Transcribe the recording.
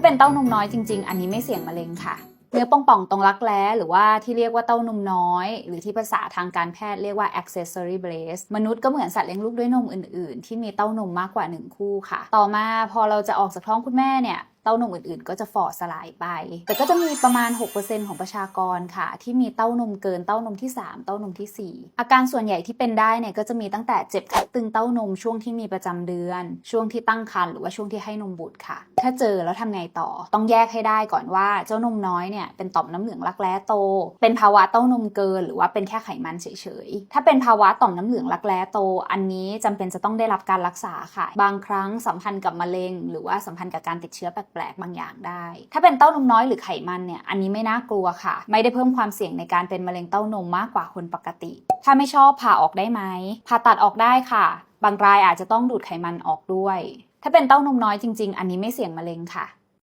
าเป็นเต้านมน้อยจริง ๆ อันนี้ไม่เสี่ยงมะเร็งค่ะ เนื้อป่องๆตรงรักแร้หรือว่าที่เรียกว่าเต้านมน้อย หรือที่ภาษาทางการแพทย์เรียกว่า accessory breast มนุษย์ก็เหมือนสัตว์เลี้ยงลูกด้วยนมอื่น ๆ ที่มีเต้านมมากกว่า 1 คู่ค่ะ ต่อมาพอเราจะออกจากท้องคุณแม่เนี่ยเต้านมอื่นๆ ก็จะฝ่อสลายไป แต่ก็จะมีประมาณ 6%ของประชากรค่ะ ที่มีเต้านมเกินเต้านมที่ 3 เต้านมทีสี่4 อาการส่วนใหญ่ที่เป็นได้เนี่ยก็จะมีตั้งแต่เจ็บคัดตึงเต้านมช่วงที่มีประจำเดือน ช่วงที่ตั้งครรภ์หรือว่าช่วงที่ให้นมบุตรค่ะ ถ้าเจอแล้วทำไงต่อ ต้องแยกให้ได้ก่อนว่าเจ้านมน้อยเนี่ยเป็นต่อมน้ำเหลืองรักแร้โต เป็นภาวะเต้านมเกิน หรือว่าเป็นแค่ไขมันเฉยๆ ถ้าเป็นภาวะต่อมน้ำเหลืองรักแร้โต อันนี้จำเป็นจะต้องได้รับการรักษาค่ะ บางครั้งสัมพันธ์กับมะเร็ง หรือว่าสัมพันธ์กับการติดเชื้อแปลกๆบางอย่างได้ ถ้าเป็นเต้านมน้อยหรือไขมันเนี่ยอันนี้ไม่น่ากลัวค่ะ ไม่ได้เพิ่มความเสี่ยงในการเป็นมะเร็งเต้านมมากกว่าคนปกติ ถ้าไม่ชอบผ่าออกได้ไหมผ่าตัดออกได้ค่ะ บางรายอาจจะต้องดูดไขมันออกด้วย ถ้าเป็นเต้านมน้อยจริง ๆ อันนี้ไม่เสี่ยงมะเร็งค่ะ